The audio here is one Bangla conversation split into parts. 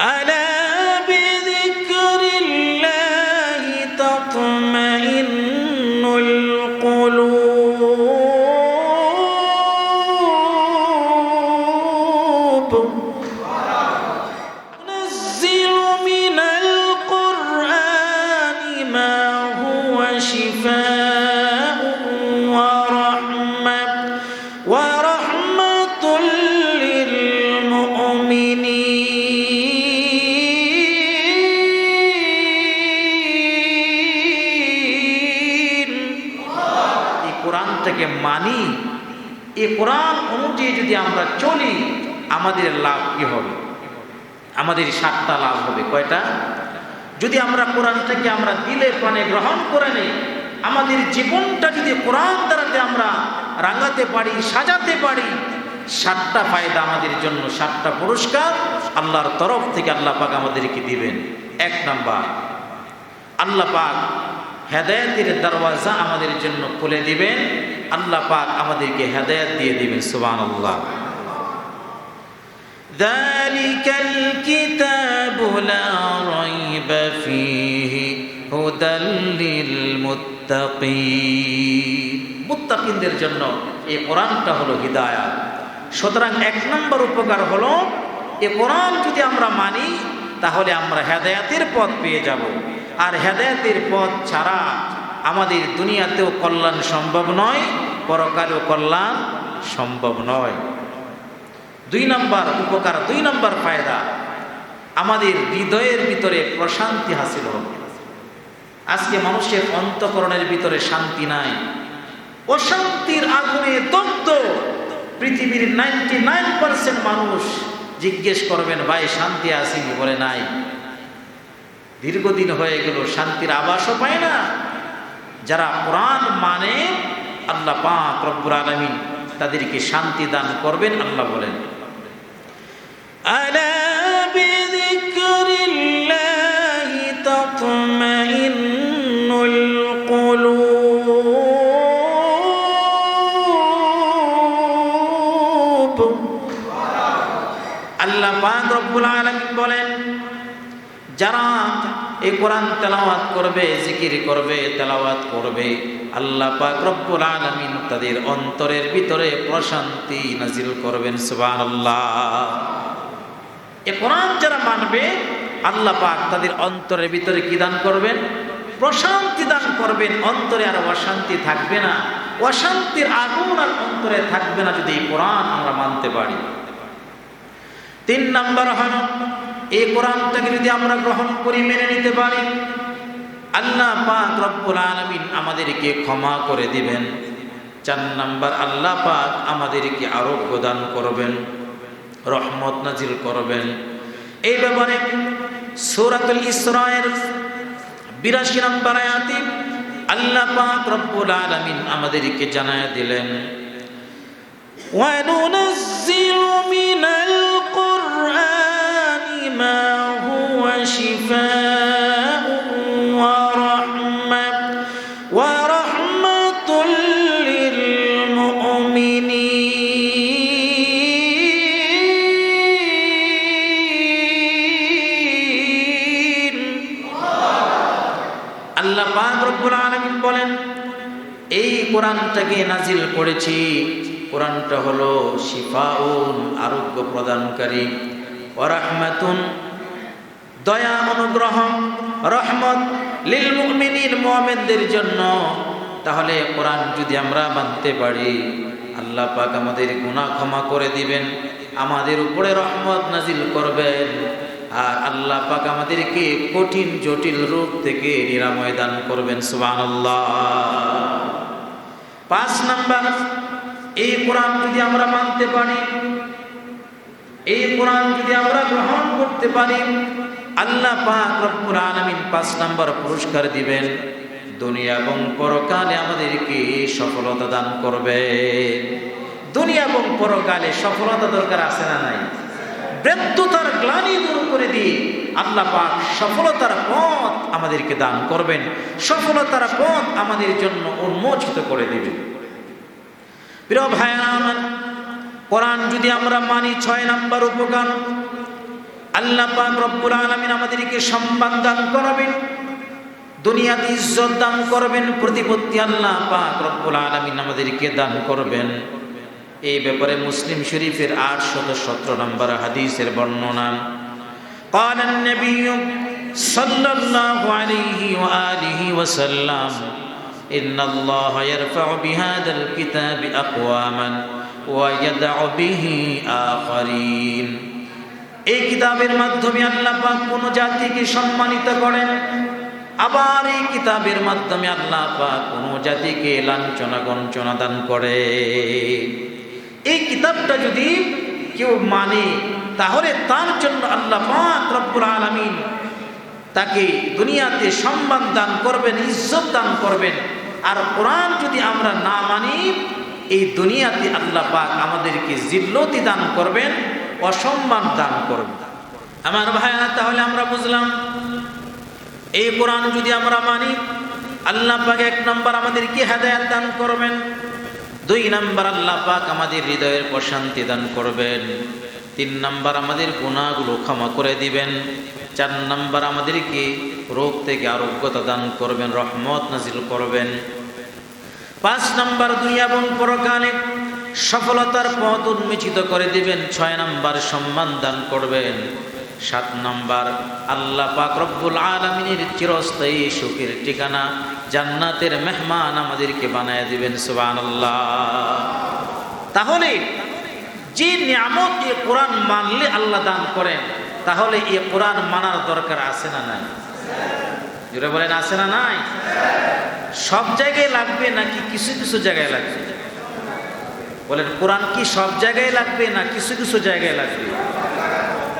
ألا بذكر الله تطمئن القلوب؟ نزل من القرآن ما هو شفاء ورحمة ورحمة এই কোরআন অনুযায়ী যদি আমরা চলি, আমাদের লাভ কি হবে? আমাদের সাতটা লাভ হবে। কয়টা? যদি আমরা কোরআনটাকে আমরা দিলে প্রাণে গ্রহণ করে নিই, আমাদের জীবনটা যদি কোরআন দ্বারাতে আমরা রাঙাতে পারি, সাজাতে পারি, সাতটা ফায়দা আমাদের জন্য, সাতটা পুরস্কার আল্লাহর তরফ থেকে আল্লাহ পাক আমাদেরকে দিবেন। এক নাম্বার, আল্লাহ পাক হেদায়তের দরওয়াজা আমাদের জন্য খুলে দিবেন। আল্লাহ পাক আমাদেরকে হেদায়ত দিয়ে দিবেন সুবান আল্লাহ ذلك الكتاب لا ريب فيه هدى للمتقين মুত্তাকিনদের জন্য এই কোরআনটা হলো হিদায়াত সুতরাং এক নম্বর উপকার হলো এই কোরআন যদি আমরা মানি তাহলে আমরা হেদায়াতের পথ পেয়ে যাব আর হেদায়াতের পথ ছাড়া আমাদের দুনিয়াতেও কল্যাণ সম্ভব নয়, পরকালেও কল্যাণ সম্ভব নয়। দুই নম্বর উপকার, দুই নম্বর ফায়দা, আমাদের হৃদয়ের ভিতরে প্রশান্তি হাসিল হবে। আজকে মানুষের অন্তকরণের ভিতরে শান্তি নাই। অশান্তির আগুনে দগ্ধ পৃথিবীর নাইনটি নাইন পার্সেন্ট মানুষ জিজ্ঞেস করবেন, ভাই, শান্তি আসেনি বলে, নাই। দীর্ঘদিন হয়ে গেল, শান্তির আবাসও পায় না। যারা কোরআন মানে আল্লাহ পাক রব্বুর আলমিন তাদেরকে শান্তি দান করবেন, আল্লাহ বলেন। আল্লাহ পাক রব্বুল আলামিন বলেন, যারা এই কোরআন তেলাওয়াত করবে, জিকির করবে, তেলাওয়াত করবে। আল্লাহ পাক রব্বুল আলামিন তাদের অন্তরের ভিতরে প্রশান্তি নাজিল করবেন, সুবহানাল্লাহ। এ কোরআন যারা মানবে, আল্লাহ পাক তাদের অন্তরের ভিতরে কি দান করবেন? প্রশান্তি দান করবেন, অন্তরে আর অশান্তি থাকবে না। অশান্তির আগুন আর অন্তরে থাকবে না যদি এই কোরআন আমরা মানতে পারি। তিন নাম্বার হল এই কোরআনটাকে যদি আমরা গ্রহণ করি মেনে নিতে পারি আল্লাহ পাক রব্বুল আলামিন আমাদেরকে ক্ষমা করে দিবেন চার নাম্বার আল্লাহ পাক আমাদেরকে আরোগ্য দান করবেন রহমত নাজিল করবেন এই ব্যাপারে সূরাতুল ইসরায়ের বিরাশি নম্বর আয়াতে আল্লাহ পাক রব্বুল আলামিন আমাদেরকে জানায় দিলেন وننزل من القرآن কোরআনটাকে নাজিল করেছি। কোরআনটা হলো শিফাউন আরোগ্য প্রদানকারী। ওরাহমাতুন দয়া, অনুগ্রহ, রহমত লিল মুমিনিন মুমিনদের জন্য। তাহলে কোরআন যদি আমরা মানতে পারি, আল্লাহ পাক আমাদের গুনাহ ক্ষমা করে দিবেন, আমাদের উপরে রহমত নাজিল করবেন, আর আল্লাহ পাক আমাদেরকে কঠিন, জটিল রোগ থেকে নিরাময় দান করবেন, সুবহানাল্লাহ। পাঁচ নাম্বার, এই কোরআন যদি আমরা মানতে পারি এই কোরআন যদি আমরা গ্রহণ করতে পারি, আল্লাহ পাক রব্বুল আলামিন পাঁচ নাম্বার পুরস্কার দিবেন। দুনিয়া এবং পরকালে আমাদেরকে সফলতা দান করবে। দুনিয়া এবং পরকালে সফলতা দরকার আছে না নাই? ব্যর্থতার গ্লানি দূর করে দিয়ে আল্লাহ পাক সফলতার পথ আমাদেরকে দান করবেন। সফলতার পথ আমাদের জন্য উন্মোচিত করে দিবেন। প্রিয় ভাইয়া আমার কোরআন যদি আমরা মানি ছয় নাম্বার উপকার আল্লাহ পাক রব্বুল আলামিন আমাদেরকে সম্মান দান করবেন দুনিয়াতে ইজ্জত দান করবেন প্রতিপত্তি আল্লাহ পাক রব্বুল আলামিন আমাদেরকে দান করবেন এই ব্যাপারে মুসলিম শরীফের আটশত সতেরো নম্বর হাদিসের বর্ণনা قال النبي صلى الله عليه وآله وسلم إن الله يرفع بهذا الكتاب أقواما ويدع به آخرين এই কিতাবের মাধ্যমে আল্লাহ পাক কোন জাতিকে সম্মানিত করেন আবার এই কিতাবের মাধ্যমে আল্লাহ পাক কোন জাতিকে লাঞ্ছনা গঞ্চনা দান করে এই কিতাবটা যদি কেউ মানে তাহলে তার জন্য আল্লাহ পাক রব্বুল আলামিন তাকে দুনিয়াতে সম্মান দান করবেন ইজ্জত দান করবেন আর কোরআন যদি আমরা না মানি এই দুনিয়াতে আল্লাহ পাক আমাদেরকে জিল্লতি দান করবেন, অসম্মান দান করবেন। আমার ভাইয়া, তাহলে আমরা বুঝলাম, এই কোরআন যদি আমরা মানি, আল্লাহ পাক এক নম্বর আমাদেরকে হেদায়াত দান করবেন, দুই নাম্বার আল্লাহ পাক আমাদের হৃদয়ের প্রশান্তি দান করবেন, তিন নাম্বার আমাদের গুণাগুলো ক্ষমা করে দিবেন, চার নাম্বার আমাদেরকে রোগ থেকে আরোগ্যতা দান করবেন, রহমত নাজিল করবেন। পাঁচ নাম্বার দুনিয়া এবং পরকালে সফলতার পথ উন্মোচিত করে দিবেন, ছয় নাম্বার সম্মান দান করবেন, সাত নাম্বার আল্লাহ পাক রব্বুল আলমিনের চিরস্থায়ী সুখের ঠিকানা জান্নাতের মেহমান আমাদেরকে বানায় দিবেন সুবান তাহলে যে নিয়ামত এ কোরআন মানলে আল্লাহ দান করেন, তাহলে এ কোরআন মানার দরকার আছে না নাই? জুড়ে বলেন, আছে না নাই? সব জায়গায় লাগবে নাকি কিছু কিছু জায়গায় লাগবে? বলেন, কোরআন কি সব জায়গায় লাগবে না কিছু কিছু জায়গায় লাগবে?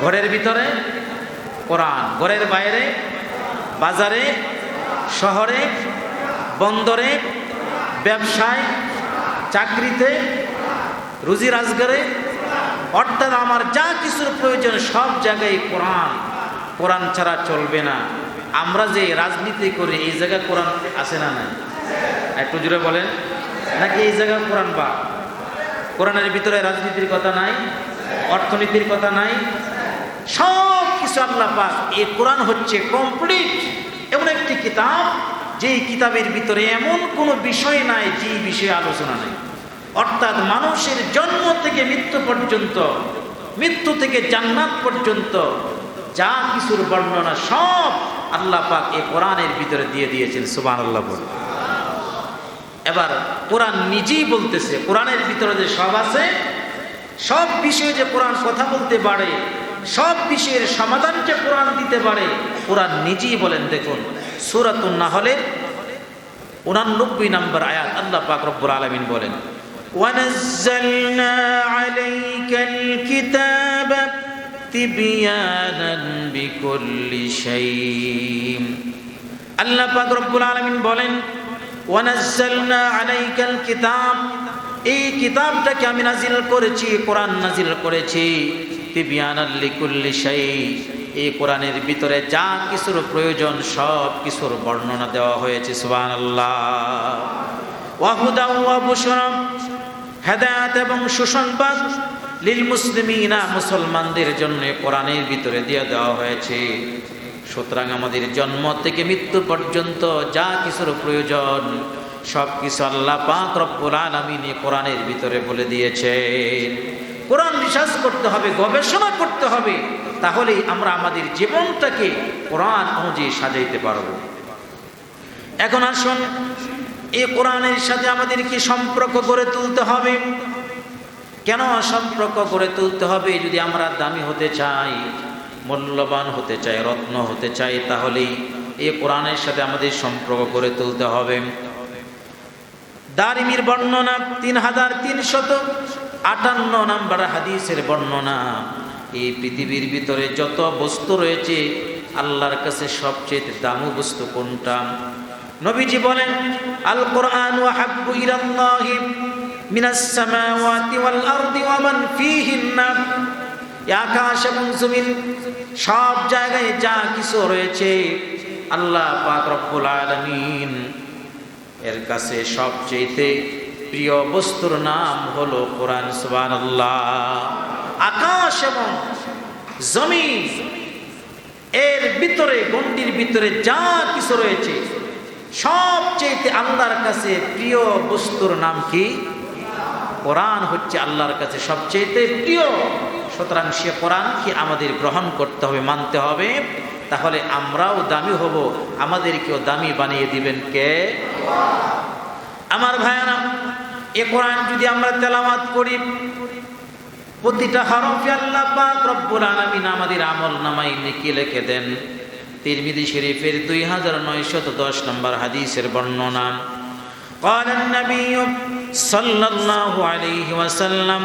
ঘরের ভিতরে কোরআন, ঘরের বাইরে বাজারে, শহরে, বন্দরে, ব্যবসায়, চাকরিতে, রুজি রাজগারে, অর্থাৎ আমার যা কিছুর প্রয়োজন সব জায়গায় কোরআন কোরআন ছাড়া চলবে না। আমরা যে রাজনীতি করি, এই জায়গায় কোরআন আছে না নাই? একটু জুড়ে বলেন। নাকি এই জায়গায় কোরআন বা? কোরআনের ভিতরে রাজনীতির কথা নাই, অর্থনীতির কথা নাই সব কিছু আল্লাহ পাক, এই কোরআন হচ্ছে কমপ্লিট এমন একটি কিতাব, যেই কিতাবের ভিতরে এমন কোনো বিষয় নাই যে বিষয়ে আলোচনা নেই। অর্থাৎ মানুষের জন্ম থেকে মৃত্যু পর্যন্ত, মৃত্যু থেকে জান্নাত পর্যন্ত, যা কিছুর বর্ণনা সব আল্লাহ পাক এই কোরআনের ভিতরে দিয়ে দিয়েছেন সুবান আল্লাহ বলে এবার কোরআন নিজেই বলতেছে কোরআনের ভিতরে যে সব আছে সব বিষয়ে যে কোরআন কথা বলতে পারে সব বিষয়ের সমাধান যে কোরআন দিতে পারে কোরআন নিজেই বলেন দেখুন সুরাতুন না হলে উনানব্বই নম্বর আয়াত আল্লাহ পাক রব্বুল আলমিন বলেন ونزلنا عليك الكتاب تبيانا কুল্লি আল্লাহ পাক রব্বুল আলামিন বলেন, ওয়ানাজ্জালনা আলাইকাল কিতাব। এই কিতাবটাকে আমি নাজিল করেছি, কোরআন নাজিল করেছি। তিবিয়ানাল লিকুল্লি এই কোরআনের ভিতরে যা কিছুর প্রয়োজন, সব কিছুর বর্ণনা দেওয়া হয়েছে, সুবহানাল্লাহ। ওয়া বুশরা। হেদায়েত এবং সুসংবাদ লিল মুসলিমিনা মুসলমানদের জন্য কোরআনের ভিতরে দিয়ে দেওয়া হয়েছে। সুতরাং আমাদের জন্ম থেকে মৃত্যু পর্যন্ত যা কিছুর প্রয়োজন, সব কিছু আল্লাহ পাক রব্বুল আলামিন কোরআনের ভিতরে বলে দিয়েছে কোরআন বিশ্বাস করতে হবে, গবেষণা করতে হবে, তাহলেই আমরা আমাদের জীবনটাকে কোরআন অনুযায়ী সাজাইতে পারব। এখন আসুন, এই কোরআনের সাথে আমাদেরকে সম্পর্ক গড়ে তুলতে হবে? কেন সম্পর্ক গড়ে তুলতে হবে যদি আমরা দামি হতে চাই, মূল্যবান হতে চাই, রত্ন হতে চাই তাহলে এই কোরআনের সাথে আমাদের সম্পর্ক গড়ে তুলতে হবে। দারিমির বর্ণনা তিন হাজার তিনশত আটান্ন নাম্বার হাদিসের বর্ণনা এই পৃথিবীর ভিতরে যত বস্তু রয়েছে, আল্লাহর কাছে সবচেয়ে দামি বস্তু কোনটা? নবীজি বলেন আল কোরআন মিনাস সামাওয়াতি ওয়াল আরদি ওয়া মান ফীহিন্না। আকাশ এবং জমিন, সব জায়গায় যা কিছু রয়েছে, আল্লাহ পাক রব্বুল আলামিন এর কাছে সবচেয়ে প্রিয় বস্তুর নাম হলো কোরআন, সুবহানাল্লাহ। আকাশ এবং জমিন, এর ভিতরে, গণ্ডির ভিতরে যা কিছু রয়েছে সবচেয়ে আল্লাহর কাছে প্রিয় বস্তুর নাম কি? কোরআন হচ্ছে আল্লাহর কাছে সবচেয়ে প্রিয় সুতরাং সে কোরআন কি আমাদের গ্রহণ করতে হবে মানতে হবে তাহলে আমরাও দামি হব আমাদেরকেও দামি বানিয়ে দিবেন কে আমার ভাইয়ারা এ কোরআন যদি আমরা তেলাওয়াত করি প্রতিটা হরফে আল্লাহ পাক রব্বুল আলামিন আমাদের আমল নামাই নেকি লিখে দেন তিরমিজি শরীফের দুই হাজার নয়শত দশ নম্বর হাদিসের বর্ণনা قال النبي সাল্লাল্লাহু আলাইহি ওয়াসাল্লাম,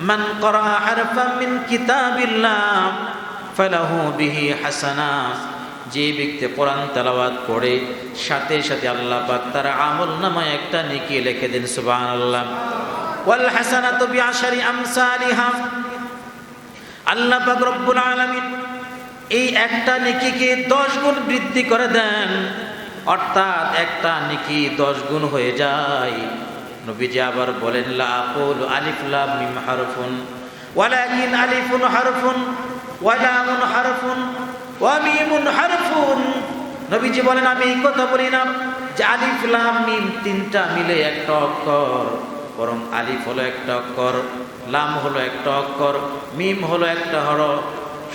মান করা হারফা মিন কিতাবিল্লাহ, ফালাহু বিহি হাসানা। যে ব্যক্তি কোরআন তেলাওয়াত পড়ে, সাথে সাথে আল্লাহ পাক তার আমল নামায় একটা নেকি লিখে দেন, সুবহানাল্লাহ। ওয়াল হাসানাতু বিআশারি আমসালিহা। আল্লাহ পাক রব্বুল আলামিন এই একটা নিকিকে দশ গুণ বৃদ্ধি করে দেন, অর্থাৎ একটা নেকি দশ গুণ হয়ে যায়। নবীজি আবার বলেন, লা আকুল আলিফ লাম মিম হারফুন, ওয়ালাকিন আলিফুন হারফুন ওয়া লামুন হারফুন, ওয়া মিমুন হারফুন। নবীজি বলেন, আমি এই কথা বলি না যে আলিফ মিম তিনটা মিলে একটা অক্ষর, বরং আলিফ হলো একটা অক্ষর, লাম হলো একটা অক্ষর, মিম হলো একটা হরফ।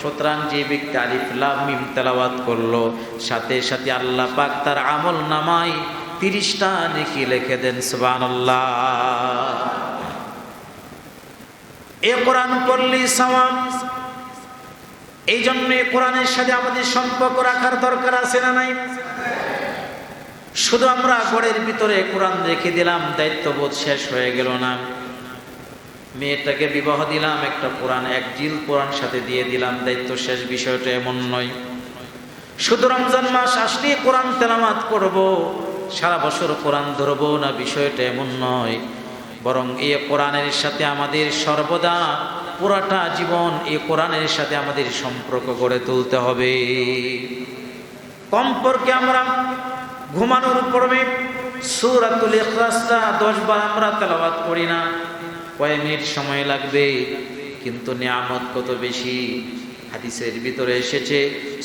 সুতরাং যে ব্যক্তি আলিফ লাম মিম তেলাওয়াত করল, সাথে সাথে আল্লাহ পাক তার আমল নামাই তিরিশটা নেকি লিখে দেন, সুবহানাল্লাহ। এ কোরআন পড়লে সওয়াব। এই জন্য কোরআনের সাথে আমাদের সম্পর্ক রাখার দরকার আছে না নাই? শুধু আমরা ঘরের ভিতরে কোরআন রেখে দিলাম, দায়িত্ববোধ শেষ হয়ে গেল না। মেয়েটাকে বিবাহ দিলাম, একটা কোরআন, এক জিল কোরআন সাথে দিয়ে দিলাম, দায়িত্ব শেষ, বিষয়টা এমন নয়। শুধু রমজান মাস আসলে কোরআন তেলামাত করব। সারা বছর কোরআন ধরবো না বিষয়টা এমন নয়। বরং এই কোরআনের সাথে আমাদের সর্বদা পুরাটা জীবন এই কোরআনের সাথে আমাদের সম্পর্ক গড়ে তুলতে হবে। কমপক্ষে আমরা ঘুমানোর পূর্বে সুরাতুল ইখলাসটা দশ বার আমরা তেলাওয়াত করি না। কয়েক মিনিট সময় লাগবে, কিন্তু নিয়ামত কত বেশি? হাদিসের ভিতরে এসেছে,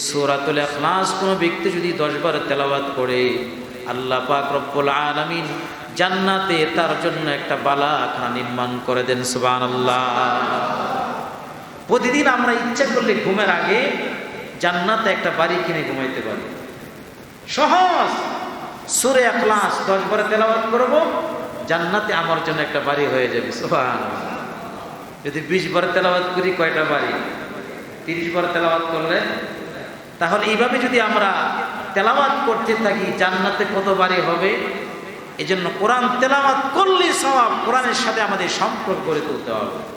সুরাতুল ইখলাস কোনো ব্যক্তি যদি দশবার তেলাওয়াত করে আল্লাহ পাক রব্বুল আলামিন জান্নাতে তার জন্য একটা বালাখানা নির্মাণ করে দেন, সুবহানাল্লাহ। প্রতিদিন আমরা ইচ্ছা করলে ঘুমের আগে জান্নাতে একটা বাড়ি কিনে ঘুমাইতে পারি। সহজ। সুরে ক্লাস দশ বারে তেলাওয়াত করব, জান্নাতে আমার জন্য একটা বাড়ি হয়ে যাবে সোহান যদি বিশ বার তেলাওয়াত করি, কয়টা বাড়ি? তিরিশ বার তেলাওয়াত করলে? তাহলে এইভাবে যদি আমরা তেলাওয়াত করতে থাকি জান্নাতে কতবারে হবে? এজন্য জন্য কোরআন তেলাওয়াত করলে সব কোরআনের সাথে আমাদের সম্পর্ক গড়ে তুলতে হবে।